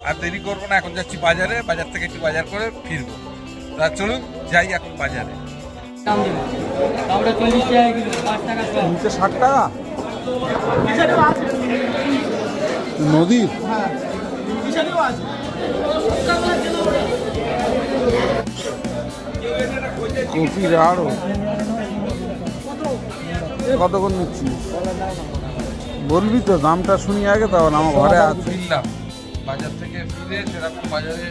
আর দেরি করব না এখন যাচ্ছি বাজারে বাজার থেকে একটু বাজার করে ফিরবো। তা চলুন যাই এখন বাজারে। নিচে ষাট টাকা? নদীর কপির আরও কত করে নিচ্ছিস? বলবি তো দামটা শুনি আগে তাহলে আমার ঘরে আছে। ফিরলাম বাজার থেকে ফিরে সেরকম বাজারে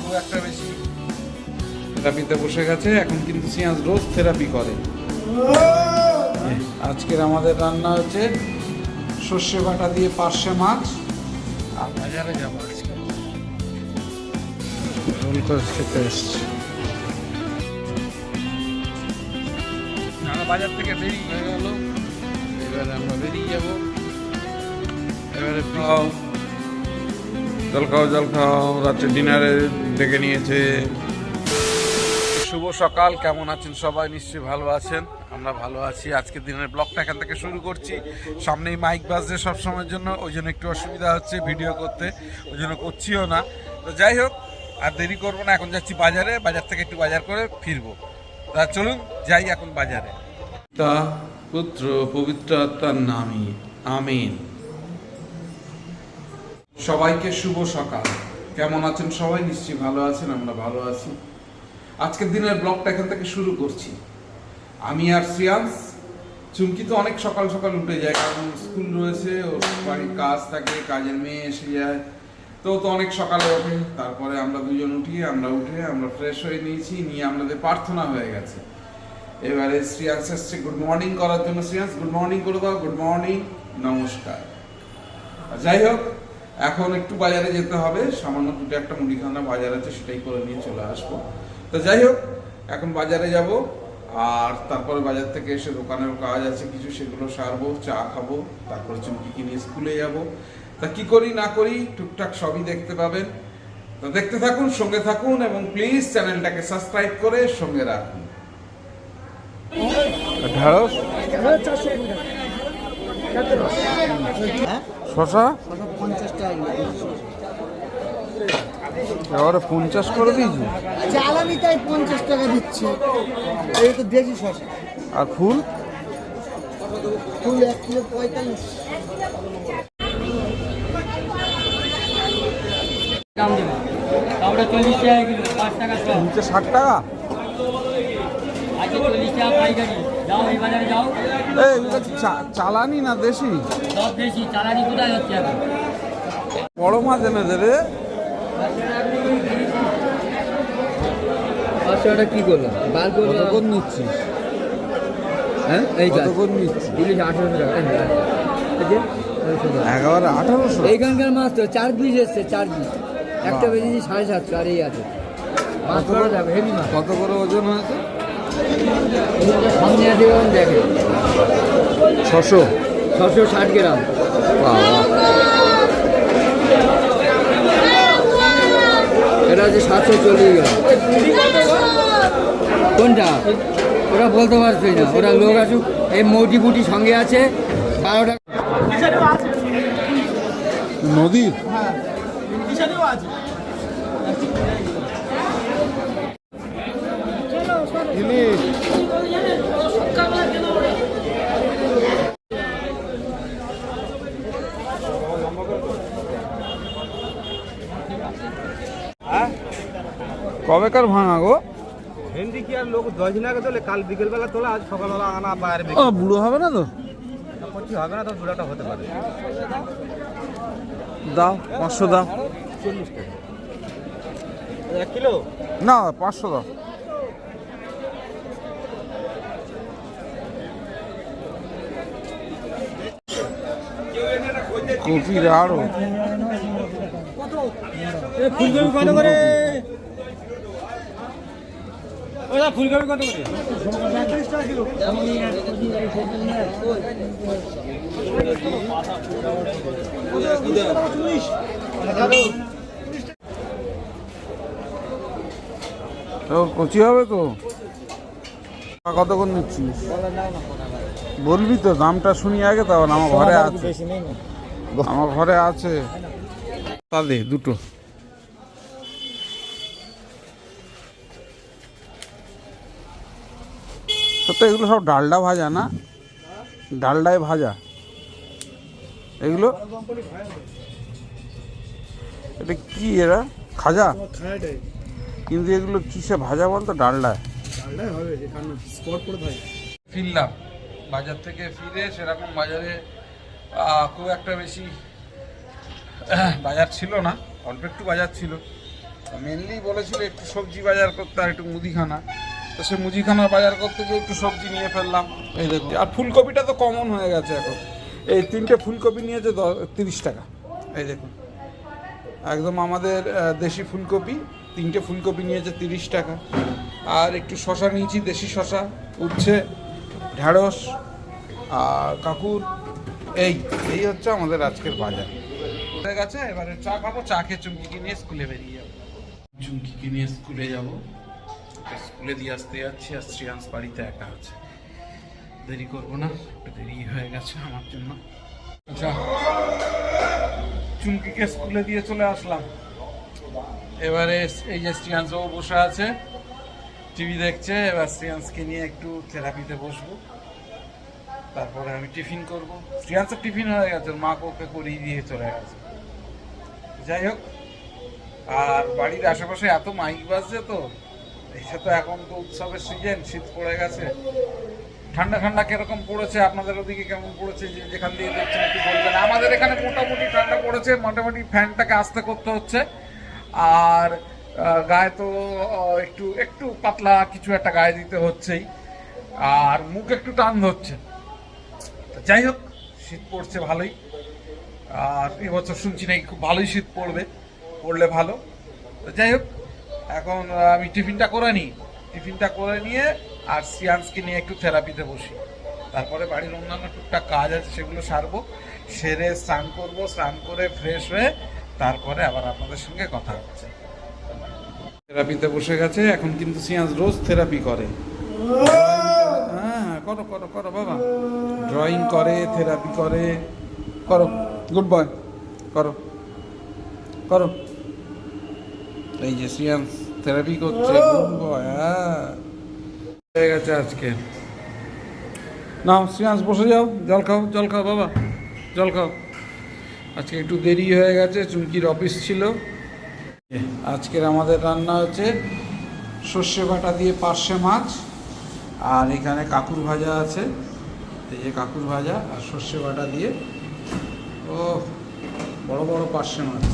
খুব একটা বেশি থেরাপিতে বসে গেছে এখন কিন্তু সিয়ান্স রোজ থেরাপি করে। আজকের আমাদের রান্না হচ্ছে সর্ষে বাটা দিয়ে পার্শে মাছ। আর বাজারে যাব আজকে। রোল করে খেতে এসছি আমরা বাজার থেকে বেরিয়ে গেল। এবারে আমরা বেরিয়ে যাব। এবারে জল খাও, জল রাত্রে ডিনারে ডেকে নিয়েছে। শুভ সকাল, কেমন আছেন সবাই? নিশ্চয়ই ভালো আছেন, আমরা ভালো আছি। আজকের দিনের ব্লগটা এখান থেকে শুরু করছি। সামনেই মাইক বাজছে সব সময়ের জন্য, ওই জন্য একটু অসুবিধা হচ্ছে ভিডিও করতে, ওই জন্য করছিও না। তো যাই হোক, আর দেরি করব না, এখন যাচ্ছি বাজারে, বাজার থেকে একটু বাজার করে ফিরবো। তা চলুন, যাই এখন বাজারে। তা পুত্র, পবিত্র আত্মার নামই, আমিন। সবাইকে শুভ সকাল। কেমন আছেন সবাই? নিশ্চয়ই ভালো আছেন, আমরা ভালো আছি। আজকের দিনের ব্লগটা এখান থেকে শুরু করছি। আমি আর শ্রিয়াংশ। চুমকি তো অনেক সকাল সকাল উঠে যায়, কারণ স্কুল রয়েছে ওর বাড়ির কাজ থাকে, কাজের মেয়ে এসে যায়। তো তো অনেক সকালে ওঠে। তারপরে আমরা দুজন উঠি, আমরা উঠে আমরা ফ্রেশ হয়ে নিয়েছি, নিয়ে আমাদের প্রার্থনা হয়ে গেছে। এবারে শ্রিয়াংশ এসছে গুড মর্নিং করার জন্য। শ্রিয়াংশ গুড মর্নিং করে দাও গুড মর্নিং নমস্কার। যাই হোক এখন একটু বাজারে যেতে হবে। সামান্য দুটো একটা মুদিখানা বাজার আছে সেটাই করে নিয়ে চলে আসব। তো যাই হোক এখন বাজারে যাব আর তারপরে বাজার থেকে এসে দোকানের কাজ আছে কিছু সেগুলো সারবো চা খাব তারপরে চুমকি কিনে স্কুলে যাব। তা কি করি না করি টুকটাক সবই দেখতে পাবেন। তো দেখতে থাকুন সঙ্গে থাকুন এবং প্লিজ চ্যানেলটাকে সাবস্ক্রাইব করে সঙ্গে রাখুন। ঢেঁড়স? শশা? পঞ্চাশ টাকা এবারে পঞ্চাশ করে দিয়েছি। তাই পঞ্চাশ টাকা দিচ্ছে। এই তো দেশি শশা। আর ফুল? ফুল এক কিলো পঁয়তাল্লিশ। নিচে ষাট টাকা? আজকে চল্লিশ টাকা পাইকারি। যাও এই বাজারে যাও। এই এগুলো কি চা- চালানি না দেশি? বড় মাছ এনে দে রে। পাঁচশোটা কি করলাম? বার নিচ্ছিস? হ্যাঁ? এই কত করে নিচ্ছিস? ইলিশ আঠারোশো টাকা। একেবারে আঠারোশো? এইখানকার মাছ তো চার পিস এসছে চার পিস। একটা। বেজেছি সাড়ে সাতশো আর এই আছে। কত করে ওজন হয়েছে? আছে ছশো। ছশো ষাট গ্রাম। এটা হচ্ছে সাতশো চল্লিশ গ্রাম। কোনটা? ওরা বলতে পারছে না। ওরা লোক আসুক। এই মৌটি বুটি সঙ্গে আছে। বারো টাকা নদীর ইলিশ কবেকার ভাঙা গো? ভেন্ডি কি আর লোক দশ দিন আগে তোলে? কাল বিকেলবেলা তোলা আজ সকালবেলা আনা বাইরে ও বুড়ো হবে না তো? বিক্রি হবে না তো দুটাটা হতে পারে। দাও পাঁচশো দাও। এক কিলো? না পাঁচশো দাও। কপির আরও ফুলকপি কত করে। ওরা ফুলকপি কত করে? তো কচি হবে তো? কত করে নিচ্ছিস? বলবি তো দামটা শুনি আগে তাহলে আমার ঘরে আছে। আমার ঘরে আছে। তা দে দুটো সত্যি, এগুলো সব ডালডা ভাজা না? ডালডায় ভাজা। এগুলো? এটা কি এরা? খাজা? কিন্তু এগুলো কিসে ভাজা বলতো? ডালডায়। ফিরলাম বাজার থেকে ফিরে সেরকম বাজারে খুব একটা বেশি, বাজার ছিল না। অল্প একটু বাজার ছিল। মেনলি বলেছিল একটু সবজি বাজার করতে আর একটু মুদিখানা। তো সে মুদিখানা বাজার করতে গিয়ে একটু সবজি নিয়ে ফেললাম। এই দেখুন। আর ফুলকপিটা তো কমন হয়ে গেছে এখন। এই তিনটে ফুলকপি নিয়েছে তিরিশ টাকা। এই দেখুন। একদম আমাদের দেশি ফুলকপি তিনটে ফুলকপি নিয়েছে তিরিশ টাকা। আর একটু শশা নিয়েছি দেশি শশা উচ্ছে ঢ্যাঁড়স আর কাকুর। এই এই হচ্ছে আমাদের আজকের বাজার। হয়ে গেছে এবারে চা খাব চা খেয়ে চুমকি কিনে স্কুলে বেরিয়ে যাব। চুমকি কিনে স্কুলে যাব। স্কুলে দিয়ে আসতে যাচ্ছি আর শ্রেয়াংস বাড়িতে একা আছে। দেরি করব না, একটু দেরি হয়ে গেছে আমার জন্য। আচ্ছা চুমকিকে স্কুলে দিয়ে চলে আসলাম। এবারে এই যে শ্রিয়াংশও বসে আছে, টিভি দেখছে, এবার শ্রিয়াংশকে নিয়ে একটু থেরাপিতে বসবো। তারপরে আমি টিফিন করব। শ্রিয়াংশের টিফিন হয়ে গেছে, ওর মা ওকে করিয়ে দিয়ে চলে গেছে। যাই হোক, আর বাড়ির আশেপাশে এত মাইক বাজছে তো এটা তো এখন তো উৎসবের সিজন শীত পড়ে গেছে। ঠান্ডা ঠান্ডা কীরকম পড়েছে? আপনাদের ওদিকে কেমন পড়েছে? যে যেখান দিয়ে দেখছেন একটু বলবেন। আমাদের এখানে মোটামুটি ঠান্ডা পড়েছে, মোটামুটি ফ্যানটাকে আস্তে করতে হচ্ছে। আর গায়ে তো একটু একটু পাতলা কিছু একটা গায়ে দিতে হচ্ছেই। আর মুখ একটু টান ধরছে। যাই হোক, শীত পড়ছে ভালোই। আর এবছর শুনছি নাকি খুব ভালোই শীত পড়বে, পড়লে ভালো। যাই হোক এখন আমি টিফিনটা করে নিই। টিফিনটা করে নিয়ে আর সিয়ান্সকে নিয়ে একটু থেরাপিতে বসি। তারপরে বাড়ির অন্যান্য টুকটাক কাজ আছে, সেগুলো সারবো। সেরে স্নান করব, স্নান করে ফ্রেশ হয়ে তারপরে আবার আপনাদের সঙ্গে কথা হচ্ছে। থেরাপিতে বসে গেছে, এখন কিন্তু সিয়ান্স রোজ থেরাপি করে। হ্যাঁ করো করো করো, বাবা। ড্রয়িং করে, থেরাপি করে। করো গুড বয় করো। করো। এই যে সিয়ান্স। থেরাপি করছে হ্যাঁ। হয়ে গেছে আজকে। নাও সিয়ান্স বসে যাও। জল খাও জল খাও বাবা। জল খাও। আজকে একটু দেরি হয়ে গেছে চুমকির অফিস ছিল। আজকের আমাদের রান্না হচ্ছে সর্ষে বাটা দিয়ে পার্শে মাছ আর এখানে কাকুর ভাজা আছে। এই যে কাকুর ভাজা আর সর্ষে বাটা দিয়ে ও বড় বড় পার্শে মাছ।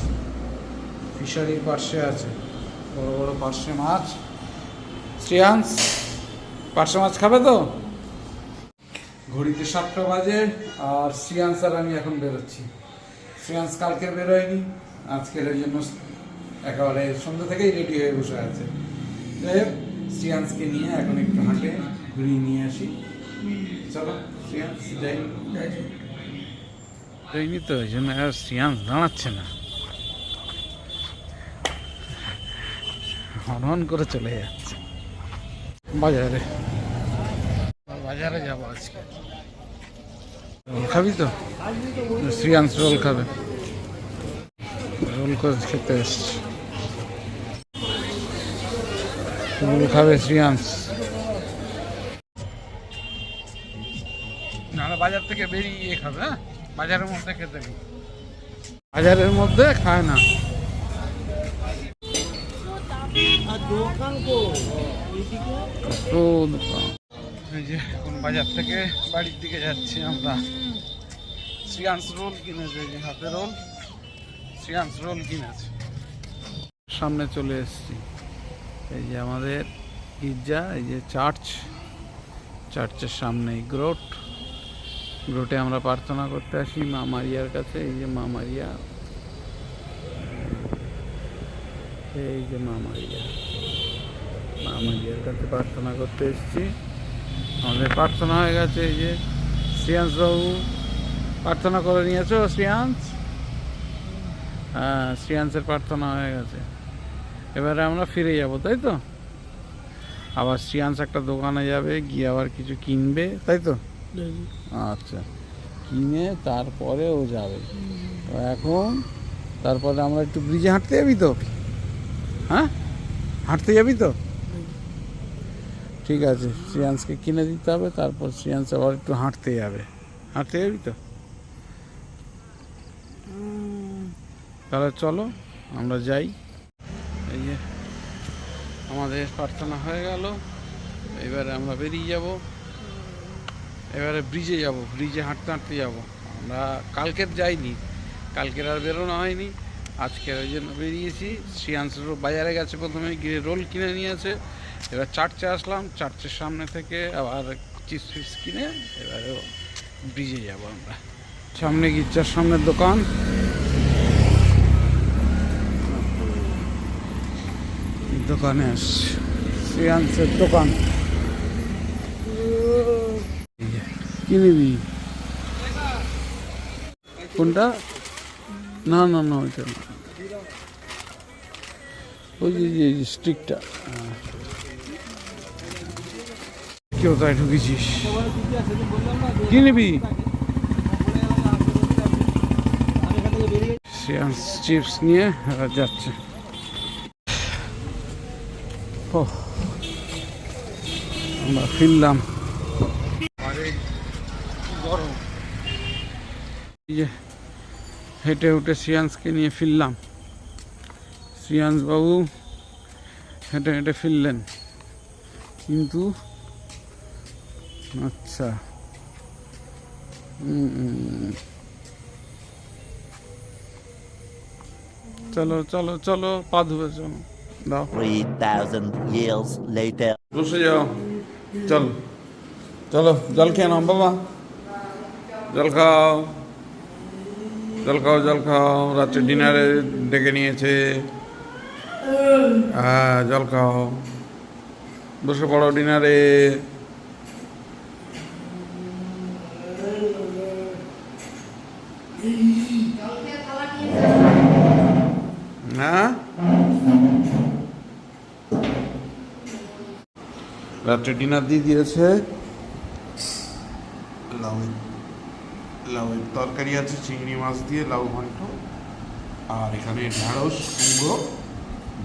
ফিশারির পার্শে আছে। বড় বড় পার্শে মাছ। শ্রেয়াংস পার্শে মাছ খাবে তো? ঘড়িতে সাতটা বাজে আর শ্রেয়াংস আর আমি এখন বেরোচ্ছি। শ্রেয়াংস কালকে বেরোয়নি, আজকের ওই জন্য একেবারে সন্ধ্যা থেকেই রেডি হয়ে বসে আছে। যাই নিয়ে এখন একটু হাঁটে, ঘুরিয়ে নিয়ে আসি। চলো শ্রেয়াংস যাই। যাইনি তো ওই জন্য আর শ্রেয়াংস দাঁড়াচ্ছে না। হনহন করে চলে যাচ্ছে। বাজারে। বাজারে যাব আজকে। রোল খাবি তো? শ্রিয়াংশ রোল খাবে। রোল করে খেতে এসছি। রোল খাবে শ্রিয়াংশ নাহলে বাজার থেকে বেরিয়ে খাবে হ্যাঁ? বাজারের মধ্যে খেতে বাজারের মধ্যে খায় না। বাজার থেকে বাড়ির দিকে যাচ্ছি আমরা শ্রিয়াংশ রোল কিনেছে যে হাতে রোল শ্রিয়াংশ রোল কিনেছে সামনে চলে এসেছি। এই যে আমাদের গির্জা, এই যে চার্চ চার্চের সামনে গ্রোট গ্রোটে আমরা প্রার্থনা করতে আসি মা মারিয়ার কাছে। এই যে মা মারিয়া। এই যে মা মারিয়া। মারিয়ার কাছে প্রার্থনা করতে এসেছি। আমাদের প্রার্থনা হয়ে গেছে এই যে শ্রিয়াংশ বাবু প্রার্থনা করে নিয়েছো শ্রিয়াংশ? হ্যাঁ শ্রিয়াংশের প্রার্থনা হয়ে গেছে। এবারে আমরা ফিরে যাব, তাই তো? আবার শ্রিয়াংশ একটা দোকানে যাবে, গিয়ে আবার কিছু কিনবে, তাই তো? আচ্ছা কিনে তারপরে ও যাবে। এখন তারপরে আমরা একটু ব্রিজে হাঁটতে যাবি তো? হ্যাঁ? হাঁটতে যাবি তো? ঠিক আছে, শ্রিয়াংশকে কিনে দিতে হবে, তারপর শ্রিয়াংশ আবার একটু হাঁটতে যাবে। হাঁটতে যাবি তো? তাহলে চলো, আমরা যাই। এই যে, আমাদের প্রার্থনা হয়ে গেল। এবারে আমরা বেরিয়ে যাব। এবারে ব্রিজে যাব, ব্রিজে হাঁটতে হাঁটতে যাব। আমরা কালকের যাইনি, কালকের আর বেরোনো হয়নি। আজকের ওই জন্য বেরিয়েছি। শ্রিয়াংশ বাজারে গেছে প্রথমে, গিয়ে রোল কিনে নিয়েছে এবার চার্চে আসলাম, চার্চের সামনে থেকে আবার চিপস ফিপস কিনে এবারে ব্রিজে যাব আমরা। সামনে গির্জার সামনের দোকান। দোকানে আসছি। দোকান। এই কি নিবি কোনটা? না না না, ওইটা ওই যে, স্টিকটা। কি কোথায় ঢুকেছিস? কি নিবি? চিপস নিয়ে যাচ্ছে। ও আমরা ফিরলাম। হেঁটে হেঁটে শ্রিয়াংশকে নিয়ে ফিরলাম। শ্রিয়াংশ বাবু হেঁটে হেঁটে ফিরলেন। কিন্তু আচ্ছা। চলো চলো চলো পা ধুবে চলো দাও। 3,000 years later. বসে যাও। চল চলো জল খেয়ে নাও বাবা। জল খাও। জল খাও জল খাও। রাত্রে ডিনারে ডেকে নিয়েছে। হ্যাঁ জল খাও। বসে পড়ো ডিনারে। হ্যাঁ রাত্রে ডিনার দিয়ে দিয়েছে। লাউ লাউয়ের তরকারি আছে চিংড়ি মাছ দিয়ে লাউ ঘন্ট আর এখানে ঢ্যাঁড়স কুমড়ো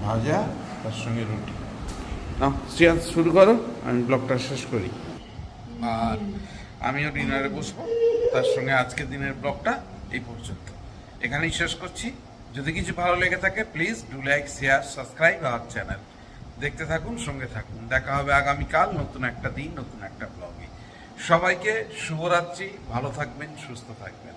ভাজা তার সঙ্গে রুটি। না শ্রিয়াংশ শুরু করো আমি ব্লগটা শেষ করি। আর আমিও ডিনারে বসবো তার সঙ্গে আজকের দিনের ব্লগটা এই পর্যন্ত। এখানেই শেষ করছি। যদি কিছু ভালো লেগে থাকে please do like share subscribe our channel দেখতে থাকুন, সঙ্গে থাকুন। দেখা হবে আগামীকাল নতুন একটা দিন, নতুন একটা ব্লগে সবাইকে শুভরাত্রি। ভালো থাকবেন, সুস্থ থাকবেন।